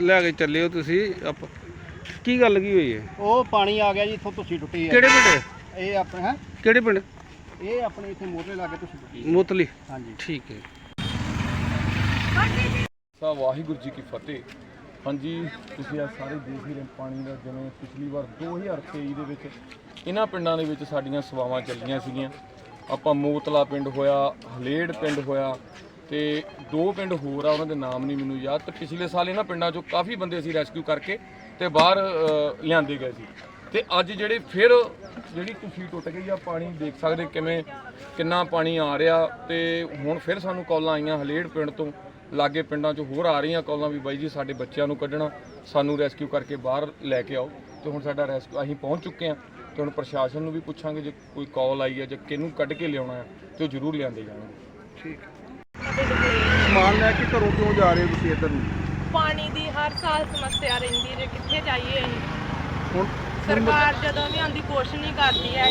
ਲੈ ਕੇ ਚੱਲੇ ਹੋ ਤੁਸੀਂ। ਆਪਾਂ ਕੀ ਗੱਲ ਕੀ ਹੋਈ ਹੈ? ਉਹ ਪਾਣੀ ਆ ਗਿਆ ਜੀ ਇੱਥੋਂ ਤੁਸੀਂ ਟੁੱਟੀ ਹੈ। ਕਿਹੜੇ ਪਿੰਡ ਇਹ ਆਪਣੇ ਹੈ? ਕਿਹੜੇ ਪਿੰਡ? ਇਹ ਆਪਣੇ ਇੱਥੇ ਮੋਟਰੇ ਲਾ ਕੇ ਤੁਸੀਂ ਟੁੱਟੀ ਹੈ। ਮੋਤਲੀ ਹਾਂਜੀ। ਠੀਕ ਹੈ। ਸਾ ਵਾਹਿਗੁਰੂ ਜੀ ਕੀ ਫਤਿਹ। ਹਾਂਜੀ ਤੁਸੀਂ ਆ ਸਾਰੇ ਦੇਖ ਹੀ ਰਹੇ ਪਾਣੀ ਦਾ ਜਿਵੇਂ ਪਿਛਲੀ ਵਾਰ 2023 ਦੇ ਵਿੱਚ ਇਹਨਾਂ ਪਿੰਡਾਂ ਦੇ ਵਿੱਚ ਸਾਡੀਆਂ ਸੇਵਾਵਾਂ ਚੱਲੀਆਂ ਸੀਗੀਆਂ। ਆਪਾਂ ਮੋਤਲਾ ਪਿੰਡ ਹੋਇਆ ਹਲੇੜ ਪਿੰਡ ਹੋਇਆ ਤੇ ਦੋ ਪਿੰਡ ਹੋਰ ਆ ਉਹਨਾਂ ਦੇ ਨਾਮ ਨਹੀਂ ਮੈਨੂੰ ਯਾਦ ਤੇ ਪਿਛਲੇ ਸਾਲ ਇਹਨਾਂ ਪਿੰਡਾਂ ਚੋਂ ਕਾਫੀ ਬੰਦੇ ਅਸੀਂ ਰੈਸਕਿਊ ਕਰਕੇ ਤੇ ਬਾਹਰ ਅ, ਲਿਆਂਦੇ ਗਏ ਸੀ। ਤੇ ਅੱਜ ਜਿਹੜੇ ਫਿਰ ਜਿਹੜੀ ਤੁਸੀਂ ਟੁੱਟ ਗਈ ਆ ਪਾਣੀ ਦੇਖ ਸਕਦੇ ਕਿਵੇਂ ਕਿੰਨਾ ਪਾਣੀ ਆ ਰਿਹਾ ਤੇ ਹੁਣ ਫਿਰ ਸਾਨੂੰ ਕਾਲਾਂ ਆਈਆਂ ਹਲੇੜ ਪਿੰਡ ਤੋਂ ਲਾਗੇ ਪਿੰਡਾਂ 'ਚੋਂ ਹੋਰ ਆ ਰਹੀਆਂ ਕਾਲਾਂ ਵੀ ਬਾਈ ਜੀ ਸਾਡੇ ਬੱਚਿਆਂ ਨੂੰ ਕੱਢਣਾ ਸਾਨੂੰ ਰੈਸਕਿਊ ਕਰਕੇ ਬਾਹਰ ਲੈ ਕੇ ਆਓ। ਤੇ ਹੁਣ ਸਾਡਾ ਰੈਸਕਿਊ ਅਸੀਂ ਪਹੁੰਚ ਚੁੱਕੇ ਹਾਂ ਤੇ ਹੁਣ ਪ੍ਰਸ਼ਾਸਨ ਨੂੰ ਵੀ ਪੁੱਛਾਂਗੇ ਜੇ ਕੋਈ ਕਾਲ ਆਈ ਹੈ ਜਾਂ ਕਿਹਨੂੰ ਕੱਢ ਕੇ ਲਿਆਉਣਾ ਹੈ ਤੇ ਉਹ ਜ਼ਰੂਰ ਲਿਆਂਦੇ ਜਾਣਗੇ। ਠੀਕ। ਸਮਾਨ ਲੈ ਕੇ ਘਰੋਂ ਕਿਉਂ ਜਾ ਰਹੇ ਹੋ ਤੁਸੀਂ ਇੱਧਰ ਨੂੰ? ਪਾਣੀ ਦੀ ਹਰ ਸਾਲ ਸਮੱਸਿਆ ਰਹਿੰਦੀ ਜੇ ਕਿੱਥੇ ਜਾਈਏ ਅਸੀਂ। ਹੁਣ ਸਰਕਾਰ ਜਦੋਂ ਵੀ ਆਉਂਦੀ ਕੁਛ ਨਹੀਂ ਕਰਦੀ ਹੈ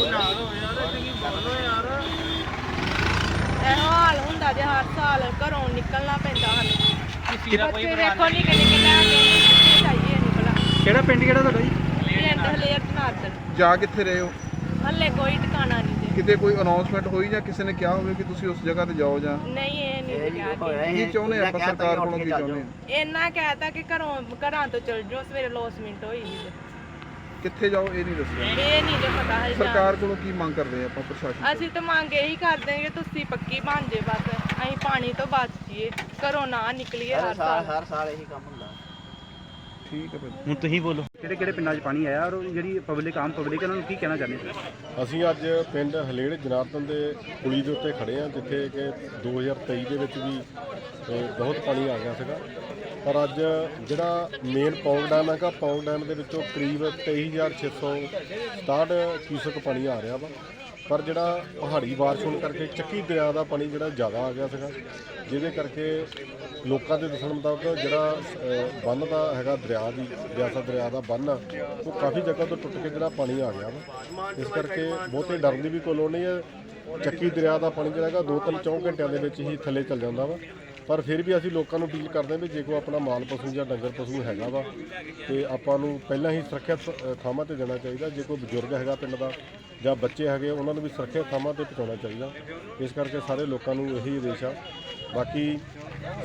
ਇਹੋ ਹਾਲ ਹੁੰਦਾ ਜੇ ਹਰ ਸਾਲ ਘਰੋਂ ਨਿਕਲਣਾ ਪੈਂਦਾ ਸਾਨੂੰ। ਬੱਚੇ ਵੇਖੋ ਨਿੱਕੇ ਨਿੱਕੇ ਲੈ ਕੇ ਕਿੱਥੇ ਜਾਈਏ ਨਹੀਂ ਭਲਾ ਕਿਹੜਾ ਪਿੰਡ ਕਿਹੜਾ ਤੁਹਾਡਾ ਜੀ? ਪਿੰਡ ਹਲੇਰ ਨਾਦਰ ਜਾ ਕਿੱਥੇ ਰਹੇ ਹੋ? ਹੱਲੇ ਕੋਈ ਟਿਕਾਣਾ ਨਹੀਂ ਜੇ। ਕਿਤੇ ਕੋਈ ਅਨਾਉਂਸਮੈਂਟ ਹੋਈ ਜਾਂ ਕਿਸੇ ਨੇ ਕਿਹਾ ਹੋਵੇ ਕਿ ਤੁਸੀਂ ਉਸ ਜਗ੍ਹਾ ਤੇ ਜਾਓ ਜਾਂ? ਨਹੀਂ ਇਹ ਨਹੀਂ ਕਿਹਾ ਕੀ ਚਾਹੁੰਦੇ ਆਪਾਂ ਸਰਕਾਰ ਕੋਲੋਂ ਕੀ ਚਾਹੁੰਦੇ ਆ? ਇੰਨਾ ਕਹਿਤਾ ਕਿ ਘਰੋਂ ਘਰਾਂ ਤੋਂ ਚਲ ਜਾਓ ਸਵੇਰੇ ਲੋਸਮਿੰਟ ਹੋਈ ਜੇ। ਕਿੱਥੇ ਜਾਓ ਇਹ ਨਹੀਂ ਦੱਸਿਆ। ਇਹ ਨਹੀਂ ਜੇ ਪਤਾ ਹੈ ਜਾਂ ਸਰਕਾਰ ਕੋਲੋਂ ਕੀ ਮੰਗ ਕਰਦੇ ਆ ਆਪਾਂ ਪ੍ਰਸ਼ਾਸਨ ਤੋਂ? ਅਸੀਂ ਤਾਂ ਮੰਗ ਇਹੀ ਕਰਦੇ ਹਾਂ ਕਿ ਤੁਸੀਂ ਪੱਕੀ ਬਣ ਜੇ ਬਸ ਅਸੀਂ ਪਾਣੀ ਤੋਂ ਬਚ ਜੀਏ ਘਰੋਂ ਨਾ ਨਿਕਲੀਏ ਹਰ ਸਾਲ। ਹਰ ਸਾਲ ਇਹੀ ਕੰਮ ਹੁੰਦਾ। ਠੀਕ ਹੈ ਭਾਈ। ਹੁਣ ਤੁਸੀਂ ਬੋਲੋ। ਕਿਹੜੇ ਕਿਹੜੇ ਪਿੰਡਾਂ 'ਚ ਪਾਣੀ ਆਇਆ ਔਰ ਜਿਹੜੀ ਪਬਲਿਕ ਆਮ ਪਬਲਿਕ ਉਹਨਾਂ ਨੂੰ ਕੀ ਕਹਿਣਾ ਚਾਹੁੰਦੇ ਹੋ ਅਸੀਂ ਅੱਜ ਪਿੰਡ ਹਲੇੜ ਜਨਾਰਦਨ ਦੇ ਪੁਲੀ ਦੇ ਉੱਤੇ ਖੜੇ ਹਾਂ ਜਿੱਥੇ ਕਿ 2023 ਦੇ ਵਿੱਚ ਵੀ ਬਹੁਤ ਪਾਣੀ ਆ ਗਿਆ ਸੀਗਾ। ਪਰ ਅੱਜ ਜਿਹੜਾ ਮੇਨ ਪੌਂਗ ਡੈਮ ਹੈਗਾ ਪੌਂਗ ਡੈਮ ਦੇ ਵਿੱਚੋਂ ਕਰੀਬ 23667 ਕਿਊਸਕ ਪਾਣੀ ਆ ਰਿਹਾ ਵਾ। ਪਰ ਜਿਹੜਾ ਪਹਾੜੀ ਬਾਰਿਸ਼ ਹੋਣ ਕਰਕੇ ਚੱਕੀ ਦਰਿਆ ਦਾ ਪਾਣੀ ਜਿਹੜਾ ਜ਼ਿਆਦਾ ਆ ਗਿਆ ਸੀਗਾ ਜਿਹਦੇ ਕਰਕੇ ਲੋਕਾਂ ਦੇ ਦੱਸਣ ਮੁਤਾਬਕ ਜਿਹੜਾ ਬੰਨ ਦਾ ਹੈਗਾ ਦਰਿਆ ਦੀ ਬਿਆਸਾ ਦਰਿਆ ਦਾ ਬੰਨ ਆ, ਉਹ ਕਾਫੀ ਜਗ੍ਹਾ ਤੋਂ ਟੁੱਟ ਕੇ ਜਿਹੜਾ ਪਾਣੀ ਆ ਗਿਆ ਵਾ। ਇਸ ਕਰਕੇ ਬਹੁਤੇ ਡਰਨ ਦੀ ਵੀ ਕੋਈ ਲੋੜ ਨਹੀਂ ਹੈ। ਚੱਕੀ ਦਰਿਆ ਦਾ ਪਾਣੀ ਜਿਹੜਾ ਹੈਗਾ, ਦੋ ਤਿੰਨ ਚੌਂ ਘੰਟਿਆਂ ਦੇ ਵਿੱਚ ਹੀ ਥੱਲੇ ਚੱਲ ਜਾਂਦਾ ਵਾ। ਪਰ ਫਿਰ ਵੀ ਅਸੀਂ ਲੋਕਾਂ ਨੂੰ ਅਪੀਲ ਕਰਦੇ ਹਾਂ ਵੀ ਜੇ ਕੋਈ ਆਪਣਾ ਮਾਲ ਪਸ਼ੂ ਜਾਂ ਡੰਗਰ ਪਸ਼ੂ ਹੈਗਾ ਵਾ, ਤੇ ਆਪਾਂ ਨੂੰ ਪਹਿਲਾਂ ਹੀ ਸੁਰੱਖਿਅਤ ਥਾਵਾਂ ਤੇ ਜਾਣਾ ਚਾਹੀਦਾ। ਜੇ ਕੋਈ ਬਜ਼ੁਰਗ ਹੈਗਾ ਪਿੰਡ ਦਾ ਜਾਂ ਬੱਚੇ ਹੈਗੇ, ਉਹਨਾਂ ਨੂੰ ਵੀ ਸੁਰੱਖਿਅਤ ਥਾਵਾਂ ਤੇ ਪਹੁੰਚਾਉਣਾ ਚਾਹੀਦਾ। ਇਸ ਕਰਕੇ ਸਾਰੇ ਲੋਕਾਂ ਨੂੰ ਇਹੀ ਆਦੇਸ਼ ਆ। ਬਾਕੀ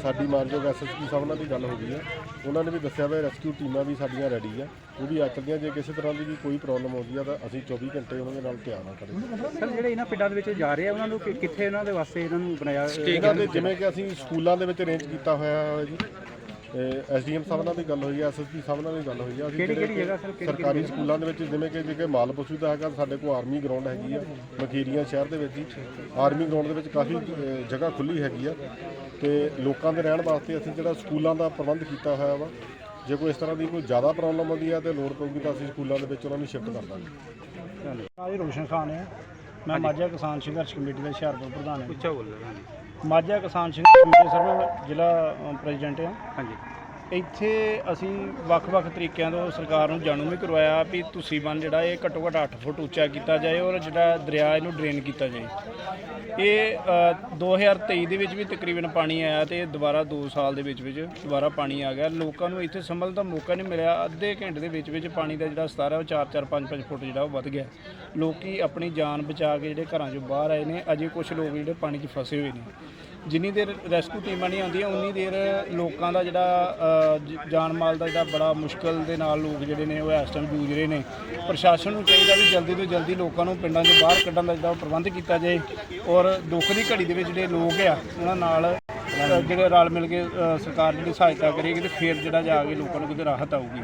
ਸਾਡੀ ਮਾਨਯੋਗ ਐਸਐਸਪੀ ਸਾਹਿਬ ਨਾਲ ਵੀ ਗੱਲ ਹੋ ਗਈ ਹੈ। ਉਹਨਾਂ ਨੇ ਵੀ ਦੱਸਿਆ ਵੀ ਰੈਸਕਿਊ ਟੀਮਾਂ ਵੀ ਸਾਡੀਆਂ ਰੈਡੀ ਆ। ਉਹ ਵੀ ਆ ਚੱਲੀਆਂ ਜੇ ਕਿਸੇ ਤਰ੍ਹਾਂ ਦੀ ਵੀ ਕੋਈ ਪ੍ਰੋਬਲਮ ਆਉਂਦੀ ਆ ਤਾਂ ਅਸੀਂ 24 ਘੰਟੇ ਉਹਨਾਂ ਦੇ ਨਾਲ ਤਿਆਰ ਆ ਕਰਾਂਗੇ ਸਰ ਜਿਹੜੇ ਇਹਨਾਂ ਪਿੰਡਾਂ ਦੇ ਵਿੱਚ ਜਾ ਰਹੇ ਆ ਉਹਨਾਂ ਨੂੰ ਕਿ- ਕਿੱਥੇ ਉਹਨਾਂ ਦੇ ਵਾਸਤੇ ਇਹਨਾਂ ਨੂੰ ਬਣਾਇਆ ਇਹਨਾਂ ਦੇ ਜਿਵੇਂ ਕਿ ਅਸੀਂ ਸਕੂਲਾਂ ਦੇ ਵਿੱਚ ਅਰੇਂਜ ਕੀਤਾ ਹੋਇਆ ਹੈ ਜੀ। ਐਸਡੀਐਮ ਸਾਹਿਬ ਨਾਲ ਵੀ ਗੱਲ ਹੋਈ ਹੈ ਐਸਐਸਪੀ ਸਾਹਿਬ ਨਾਲ ਵੀ ਗੱਲ ਹੋਈ ਹੈ ਅਸੀਂ ਕਿਹੜੀ- ਕਿਹੜੀ ਜਗ੍ਹਾ ਸਰ? ਸਰਕਾਰੀ ਸਕੂਲਾਂ ਦੇ ਵਿੱਚ ਜਿਵੇਂ ਕਿ ਜੇ ਮਾਲ ਪਸ਼ੂ ਦਾ ਹੈਗਾ ਸਾਡੇ ਕੋਲ ਆਰਮੀ ਗਰਾਊਂਡ ਹੈਗੀ ਆ ਮਖੀਰੀਆਂ ਸ਼ਹਿਰ ਦੇ ਵਿੱਚ ਹੀ। ਆਰਮੀ ਗਰਾਊਂਡ ਦੇ ਵਿੱਚ ਕਾਫੀ ਜਗ੍ਹਾ ਖੁੱਲੀ ਹੈਗੀ ਆ। ਤੇ ਲੋਕਾਂ ਦੇ ਰਹਿਣ ਵਾਸਤੇ ਅਸੀਂ ਜਿਹੜਾ ਸਕੂਲਾਂ ਦਾ ਪ੍ਰਬੰਧ ਕੀਤਾ ਹੋਇਆ ਵਾ ਜੇ ਕੋਈ ਇਸ ਤਰ੍ਹਾਂ ਦੀ ਕੋਈ ਜ਼ਿਆਦਾ ਪ੍ਰੋਬਲਮ ਆਉਂਦੀ ਆ ਤੇ ਲੋੜ ਪਊਗੀ ਤਾਂ ਅਸੀਂ ਸਕੂਲਾਂ ਦੇ ਵਿੱਚ ਉਹਨਾਂ ਨੂੰ ਸ਼ਿਫਟ ਕਰ ਦਾਂਗੇ। ਆਹ ਰੋਸ਼ਨ ਖਾਨ ਹੈ ਮੈਂ ਮਾਝਾ ਕਿਸਾਨ ਸੰਘਰਸ਼ ਕਮੇਟੀ ਦਾ ਹੁਸ਼ਿਆਰਪੁਰ ਪ੍ਰਧਾਨ ਹਾਂ ਉੱਚਾ ਬੋਲੋ ਹਾਂਜੀ। ਮਾਝਾ ਕਿਸਾਨ ਸੰਘਰਸ਼ ਕਮੇਟੀ ਸਰ ਮੈਂ ਜ਼ਿਲ੍ਹਾ ਪ੍ਰੈਜ਼ੀਡੈਂਟ ਹਾਂ। ਹਾਂਜੀ। ਇੱਥੇ ਅਸੀਂ ਵੱਖ-ਵੱਖ ਤਰੀਕਿਆਂ ਤੋਂ ਸਰਕਾਰ ਨੂੰ ਜਾਣੂ ਵੀ ਕਰਵਾਇਆ ਵੀ ਤੁਸੀਂ ਬੰਨ ਜਿਹੜਾ ਇਹ ਘੱਟੋ ਘੱਟ 8 ਫੁੱਟ ਉੱਚਾ ਕੀਤਾ ਜਾਏ ਔਰ ਜਿਹੜਾ ਦਰਿਆ ਇਹਨੂੰ ਡਰੇਨ ਕੀਤਾ ਜਾਏ। ਇਹ ਅ, 2023 ਦੇ ਵਿੱਚ ਵੀ ਤਕਰੀਬਨ ਪਾਣੀ ਆਇਆ ਤੇ ਦੁਬਾਰਾ 2 ਸਾਲ ਦੇ ਵਿੱਚ ਵਿੱਚ ਦੁਬਾਰਾ ਪਾਣੀ ਆ ਗਿਆ। ਲੋਕਾਂ ਨੂੰ ਇੱਥੇ ਸੰਭਲ ਦਾ ਮੌਕਾ ਨਹੀਂ ਮਿਲਿਆ। ਅੱਧੇ ਘੰਟੇ ਦੇ ਵਿੱਚ ਵਿੱਚ ਪਾਣੀ ਦਾ ਜਿਹੜਾ ਸਤਾਰਾ ਉਹ 4-4 5-5 ਫੁੱਟ ਜਿਹੜਾ ਉਹ ਵੱਧ ਗਿਆ। ਲੋਕੀ ਆਪਣੀ ਜਾਨ ਬਚਾ ਕੇ ਜਿਹੜੇ ਘਰਾਂ ਚੋਂ ਬਾਹਰ ਆਏ ਨੇ ਅਜੇ ਕੁਝ ਲੋਕ ਜਿਹੜੇ ਪਾਣੀ 'ਚ ਫਸੇ ਹੋਏ ਨੇ। ਜਿੰਨੀ ਦੇਰ ਰੈਸਕਿਊ ਟੀਮਾਂ ਨਹੀਂ ਆਉਂਦੀਆਂ ਉਨੀ ਦੇਰ ਲੋਕਾਂ ਦਾ ਜਿਹੜਾ ਜਾਨ ਮਾਲ ਦਾ ਜਿਹੜਾ ਬੜਾ ਮੁਸ਼ਕਲ ਦੇ ਨਾਲ ਲੋਕ ਜਿਹੜੇ ਨੇ ਉਹ ਇਸ ਟਾਈਮ ਜੂਝ ਰਹੇ ਨੇ। ਪ੍ਰਸ਼ਾਸਨ ਨੂੰ ਚਾਹੀਦਾ ਵੀ ਜਲਦੀ ਤੋਂ ਜਲਦੀ ਲੋਕਾਂ ਨੂੰ ਪਿੰਡਾਂ 'ਚੋਂ ਬਾਹਰ ਕੱਢਣ ਦਾ ਜਿਹੜਾ ਉਹ ਪ੍ਰਬੰਧ ਕੀਤਾ ਜਾਏ ਔਰ ਦੁੱਖ ਦੀ ਘੜੀ ਦੇ ਵਿੱਚ ਜਿਹੜੇ ਲੋਕ ਆ, ਉਹਨਾਂ ਨਾਲ ਜਿਹੜੇ ਰਲ ਮਿਲ ਕੇ ਸਰਕਾਰ ਜਿਹੜੀ ਸਹਾਇਤਾ ਕਰੇਗੀ ਤੇ ਫਿਰ ਜਿਹੜਾ ਜਾ ਕੇ ਲੋਕਾਂ ਨੂੰ ਕਿਤੇ ਰਾਹਤ ਆਊਗੀ।